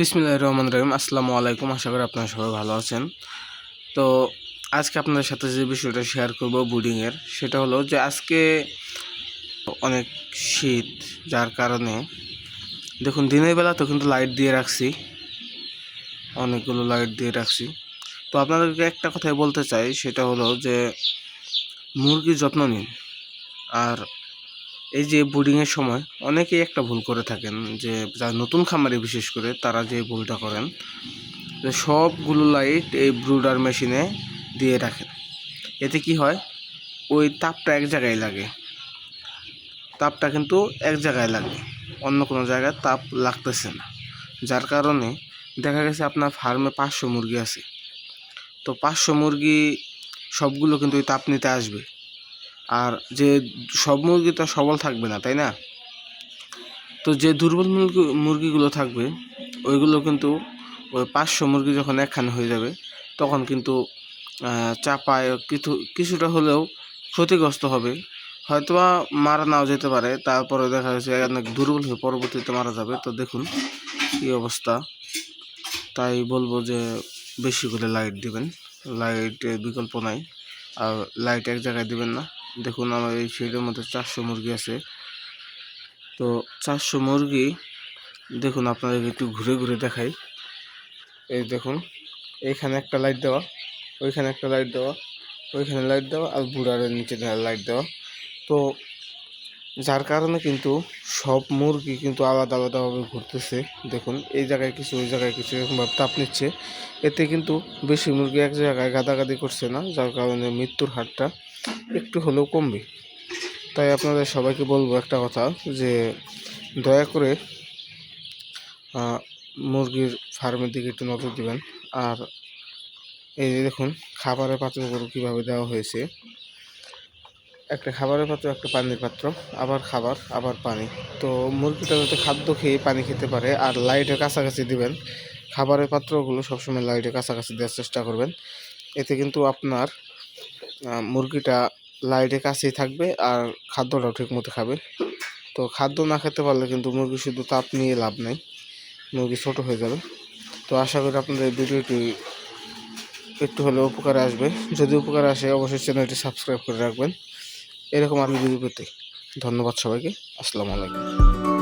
বিসমিল্লাহ রহমান রহিম। আসসালামু আলাইকুম, আশা করি আপনারা সবাই ভালো আছেন। তো আজকে আপনাদের সাথে যে বিষয়টা শেয়ার করব বুডিংয়ের সেটা হলো যে আজকে অনেক শীত, যার কারণে দেখুন দিনের বেলা তো কিন্তু লাইট দিয়ে রাখছি, অনেকগুলো লাইট দিয়ে রাখছি। তো আপনাদেরকে একটা কথাই বলতে চাই, সেটা হলো যে মুরগির যত্ন নিন, আর এই যে ব্রিডিংয়ের সময় অনেকেই একটা ভুল করে থাকেন, যে যারা নতুন খামারে বিশেষ করে তারা যে ভুলটা করেন, যে সবগুলো লাইট এই ব্রুডার মেশিনে দিয়ে রাখেন। এতে কি হয়? ওই তাপটা এক জায়গায় লাগে। তাপটা কিন্তু এক জায়গায় লাগে। অন্য কোনো জায়গায় তাপ লাগতেছে না। যার কারণে দেখা গেছে আপনার ফার্মে পাঁচশো মুরগি আছে। তো পাঁচশো মুরগি সবগুলো কিন্তু ওই তাপ নিতে আসবে। যে সব মুরগি তো সবল থাকবে না, তাই না? তো যে দুর্বল মুরগি, মুরগিগুলো থাকবে, ওইগুলো কিন্তু ওই পাঁচশো মুরগি যখন একখানে হয়ে যাবে, তখন কিন্তু চাপায় কিছু, কিছুটা হলেও ক্ষতিগ্রস্ত হবে। হয়তোবা মারা নাও যেতে পারে, তারপরে দেখা যাচ্ছে অনেক দুর্বল হয়ে পরবর্তীতে মারা যাবে। তো দেখুন কী অবস্থা। তাই বলব যে বেশি করে লাইট দিবেন, লাইটের বিকল্প নাই, আর লাইট এক জায়গায় দিবেন না। দেখুন, আমার এই শেডের মধ্যে চারশো মুরগি আছে। তো চারশো মুরগি, দেখুন, আপনাদেরকে একটু ঘুরে ঘুরে দেখাই। এই দেখুন এইখানে একটা লাইট দেওয়া, ওইখানে একটা লাইট দেওয়া, ওইখানে লাইট দেওয়া, আর বুড়ারের নিচে লাইট দেওয়া। তো যার কারণে কিন্তু সব মুরগি কিন্তু আলাদা আলাদাভাবে ঘুরতেছে। দেখুন, এই জায়গায় কিছু, ওই জায়গায় কিছু এরকমভাবে তাপ নিচ্ছে। এতে কিন্তু বেশি মুরগি এক জায়গায় গাদাগাদি করছে না, যার কারণে মৃত্যুর হারটা একটু হলেও কমবে। তাই আপনাদের সবাইকে বলব একটা কথা যে, দয়া করে মুরগির ফার্মের দিকে একটু নজর দিবেন। আর এই যে দেখুন, খাবারের পাত্রগুলো কীভাবে দেওয়া হয়েছে। একটা খাবারের পাত্র, একটা পানির পাত্র, আবার খাবার, আবার পানি। তো মুরগিটা যাতে খাদ্য খেয়ে পানি খেতে পারে, আর লাইটের কাছাকাছি দিবেন, খাবারের পাত্রগুলো সবসময় লাইটের কাছাকাছি দেওয়ার চেষ্টা করবেন। এতে কিন্তু আপনার মুরগিটা লাইটের কাছেই থাকবে আর খাদ্যটাও ঠিক মতো খাবে। তো খাদ্য না খেতে পারলে কিন্তু মুরগি শুধু তাপ নিয়ে লাভ নেই। মুরগি ছোট হয়ে যাবে। তো আশা করি আপনাদের ভিডিওটি একটু হলেও উপকারে আসবে। যদি উপকারে আসে, অবশ্যই চ্যানেলটি সাবস্ক্রাইব করে রাখবেন। এরকম আরও ভিডিও পেতে ধন্যবাদ সবাইকে। আসসালামু আলাইকুম।